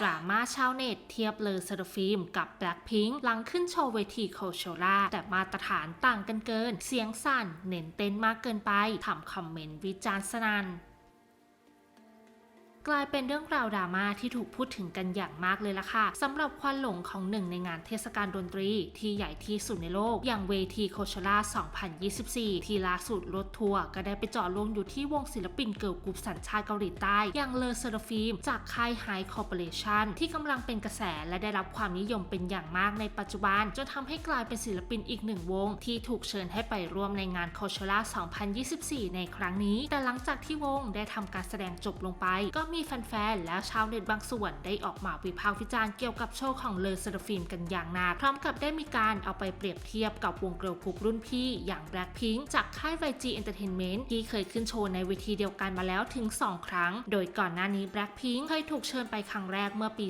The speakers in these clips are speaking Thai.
ดราม่าชาวเน็ตเทียบเลอเซอร์ฟิล์มกับ Blackpink หลังขึ้นโชว์เวทีโคโชล่าแต่มาตรฐานต่างกันเกิน เสียงสั่นเน้นเต้นมากเกินไปทำคอมเมนต์วิจารณ์สนัน่น กลายเป็นเรื่องราวดราม่าที่ถูกพูดถึงกันอย่างมากเลยล่ะค่ะสำหรับควันหลงของหนึ่งในงานเทศกาลดนตรี ที่ใหญ่ที่สุดในโลก อย่างเวทีโคชล่า 2024 ที่ล่าสุดรถทัวร์ก็ได้ไปจาะลงอยู่ที่วงศิลปินเกิร์ลกรุ๊ปสัญชาติเกาหลีใต้ อย่างเลอเซอร์ฟิล์มจากค่ายไฮคอร์ปอเรชันที่กำลังเป็นกระแสและได้รับความนิยมเป็นอย่างมากในปัจจุบัน จนทำให้กลายเป็นศิลปินอีกหนึ่งวง ที่ถูกเชิญให้ไปร่วมในงานโคชล่า 2024 ในครั้งนี้ แต่หลังจากที่วงได้ทำการแสดงจบลงไปก็มีมีแฟนๆ และชาวเน็ตบางส่วนได้ออกมาวิพากษ์วิจารณ์เกี่ยวกับโชว์ของเลอเซอร์ฟิล์มกันอย่างหนักพร้อมกับได้มีการเอาไปเปรียบเทียบกับวงเกิร์ลกรุ๊ปรุ่นพี่อย่าง Blackpink จากค่าย YG Entertainment ที่เคยขึ้นโชว์ในเวทีเดียวกันมาแล้วถึง 2 ครั้ง โดยก่อนหน้านี้ Blackpink เคยถูกเชิญไปครั้งแรกเมื่อปี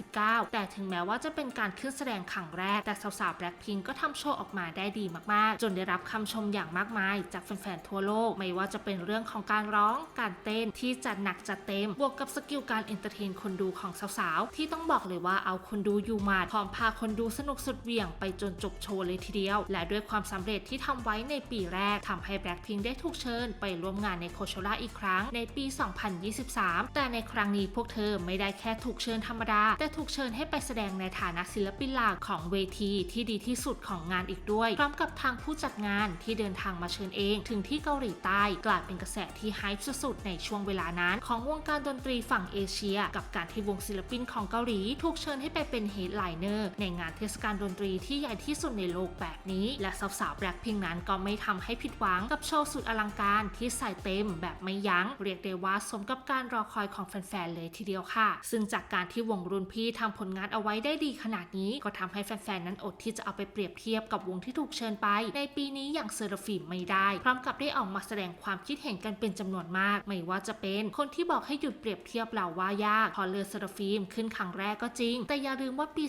2019 แต่ถึงแม้ว่าจะเป็นการขึ้นแสดงครั้งแรก แต่สาวๆ Blackpink ก็ทำโชว์ออกมาได้ดีมากๆ จนได้รับคำชมอย่างมากมาย จากแฟนๆทั่วโลกไม่ว่าจะเป็นเรื่องของการร้องการเต้นที่จัดหนักจัดเต็มบวกกับสกิลการเอนเตอร์เทนคนดูของสาวๆ ที่ต้องบอกเลยว่าเอาคนดูอยู่หมาดพร้อมพาคนดูสนุกสุดเหวี่ยงไปจนจบโชว์เลยทีเดียว และด้วยความสำเร็จที่ทำไว้ในปีแรกทำให้ Blackpink ได้ถูกเชิญไปร่วมงานในโคโชล่าอีกครั้งในปี 2023 แต่ในครั้งนี้พวกเธอไม่ได้แค่ถูกเชิญธรรมดา แต่ถูกเชิญให้ไปแสดงในฐานะศิลปินหลักของเวทีที่ดีที่สุดของงานอีกด้วย พร้อมกับทางผู้จัดงานที่เดินทางมาเชิญเอง ถึงที่เกาหลีใต้กลายเป็นกระแสที่ไฮป์สุดๆในช่วงเวลานั้น ของวงการดนนตรีฝั่งเอเชีย กับการที่วงศิลปินของเกาหลี ถูกเชิญให้ไปเป็นเฮดไลเนอร์ในงานเทศกาลดนตรีที่ใหญ่ที่สุดในโลกแบบนี้ และสาวๆแบล็คพิงนั้นก็ไม่ทำให้ผิดหวังกับโชว์สุดอลังการที่ใส่เต็มแบบไม่ยัง้ง เรียกได้ว่าสมกับการรอคอยของแฟนๆเลยทีเดียวค่ะ ซึ่งจากการที่วงรุ่นพี่ทำผลงานเอาไว้ได้ดีขนาดนี้ ก็ทำให้แฟนๆนั้นอดที่จะเอาไปเปรียบเทียบกับวงที่ถูกเชิญไป ในปีนี้อย่างเซอร์ฟิมไม่ได้ พร้อมกับได้ออกมาแสดงความคิดเห็นกันเป็นจำนวนมาก ไม่ว่าจะเป็นคนที่บอกให้หยุดเปรียบเทียบเหล่าว่ายากพอเลอเซอร์ฟิมขึ้นครั้งแรกก็จริง แต่อย่าลืมว่าปี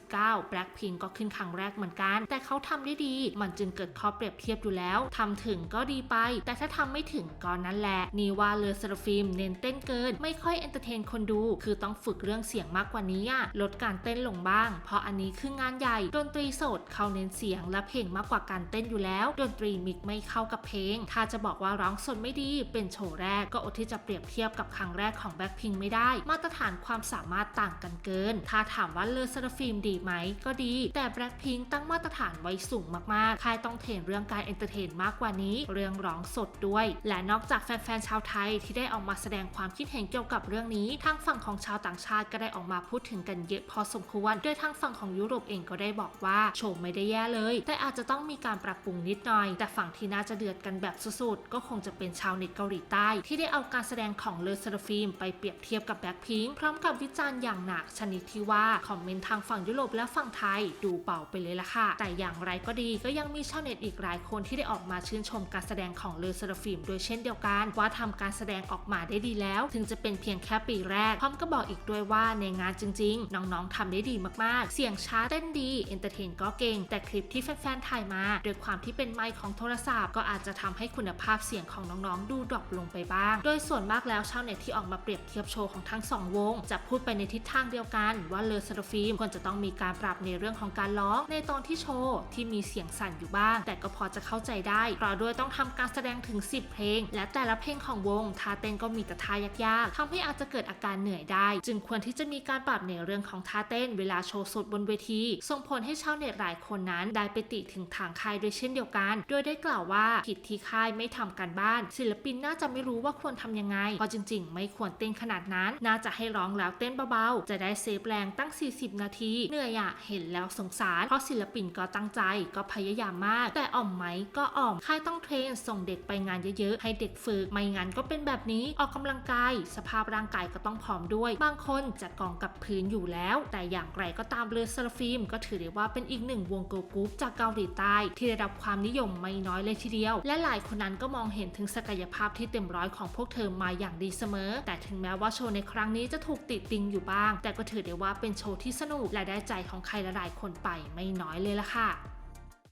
2019 Blackpink ก็ขึ้นครั้งแรกเหมือนกัน แต่เขาทำได้ดี มันจึงเกิดข้อเปรียบเทียบอยู่แล้วทำถึงก็ดีไป แต่ถ้าทำไม่ถึงก็นั่นแหละ นี่ว่าเลอเซอร์ฟิมเน้นเต้นเกิน ไม่ค่อยเอนเตอร์เทนคนดู คือต้องฝึกเรื่องเสียงมากกว่านี้ลดการเต้นลงบ้าง เพราะอันนี้คืองานใหญ่ ดนตรีสดเขาเน้นเสียงและเพลงมากกว่าการเต้นอยู่แล้ว ดนตรีมิกไม่เข้ากับเพลง ถ้าจะบอกว่าร้องสดไม่ดี เป็นโชว์แรกก็อดที่จะเปรียบเทียบกับครั้งแรกของแบ็คพิงไม่ได้ มาตรฐานความสามารถต่างกันเกิน ถ้าถามว่าเลอเซอร์ฟิล์มดีไหม ก็ดี แต่แบล็คพิงตั้งมาตรฐานไว้สูงมากๆค่ายต้องเทรนเรื่องการเอนเตอร์เทนมากกว่านี้ เรื่องร้องสดด้วย และนอกจากแฟนๆชาวไทยที่ได้ออกมาแสดงความคิดเห็นเกี่ยวกับเรื่องนี้ ทางฝั่งของชาวต่างชาติก็ได้ออกมาพูดถึงกันเยอะพอสมควร โดยทางฝั่งของยุโรปเองก็ได้บอกว่าโชว์ไม่ได้แย่เลย แต่อาจจะต้องมีการปรับปรุงนิดหน่อย แต่ฝั่งที่น่าจะเดือดกันแบบสุดๆก็คงจะเป็นชาวเน็ตเกาหลีใต้ ที่ได้เอาการแสดงของเลอเซอร์ฟิมไปเปรียบเทียบกับแบ็คพิงพร้อมกับวิจารณ์อย่างหนักชนิดที่ว่าคอมเมนต์ทางฝั่งยุโรปและฝั่งไทยดูเป่าไปเลยละค่ะ แต่อย่างไรก็ดีก็ยังมีชาวเน็ตอีกหลายคนที่ได้ออกมาชื่นชมการแสดงของเลอเซร์ฟิมโดยเช่นเดียวกัน ว่าทำการแสดงออกมาได้ดีแล้ว ถึงจะเป็นเพียงแค่ปีแรก พร้อมก็บอกอีกด้วยว่าในงานจริง ๆ น้องๆทำได้ดีมากๆ เสียงช้าเต้นดีเอนเตอร์เทนก็เก่ง แต่คลิปที่แฟนๆถ่ายมาโดยความที่เป็นไมค์ของโทรศัพท์ ก็อาจจะทำให้คุณภาพเสียงของน้องๆ ดูดรอปลงไปบ้าง โดยส่วนมากแล้วชาวเน็ตที่ออกมาเปรียบเทียบโชว์ของทั้งสองวง จะพูดไปในทิศทางเดียวกัน ว่าเลอเซอร์ฟิล์มควรจะต้องมีการปรับในเรื่องของการร้อง ในตอนที่โชว์ที่มีเสียงสั่นอยู่บ้าง แต่ก็พอจะเข้าใจได้เพราะด้วยต้องทำการแสดงถึง 10 เพลง และแต่ละเพลงของวงท่าเต้นก็มีแต่ท่ายากๆทำให้อาจจะเกิดอาการเหนื่อยได้ จึงควรที่จะมีการปรับในเรื่องของท่าเต้น เวลาโชว์สดบนเวที ส่งผลให้ชาวเน็ตหลายคนนั้น ได้ไปติถึงทางค่ายด้วยเช่นเดียวกัน โดยได้กล่าวว่าผิดที่ค่ายไม่ทำการบ้าน ศิลปินน่าจะไม่รู้ว่าควรทำยังไงเพราะจริง ๆ ไม่ควรเต้นขนาดนั้น น่าจะให้ร้องแล้วเต้นเบาๆ จะได้เซฟแรงตั้ง 40 นาที เหนื่อยอะเห็นแล้วสงสาร เพราะศิลปินก็ตั้งใจก็พยายามมาก แต่อ่อมไหมก็อ่อม ค่ายต้องเทรนส่งเด็กไปงานเยอะๆ ให้เด็กฝึก ไม่งั้นก็เป็นแบบนี้ ออกกำลังกาย สภาพร่างกายก็ต้องพร้อมด้วย บางคนจะกองกับพื้นอยู่แล้ว แต่อย่างไรก็ตามเรือซอร์ฟิมก็ถือได้ว่าเป็นอีกหนึ่งวงเกิร์ลกรุ๊ปจากเกาหลีใต้ ที่ได้รับความนิยมไม่น้อยเลยทีเดียว และหลายคนนั้นก็มองเห็นถึงศักยภาพที่เต็มร้อยของพวกเธอมาอย่างดีเสมอแต่ถึงแม้ว่าโชว์ในครั้งนี้จะถูกติดติงอยู่บ้าง แต่ก็ถือได้ว่าเป็นโชว์ที่สนุกและได้ใจของใครหลายๆคนไปไม่น้อยเลยล่ะค่ะ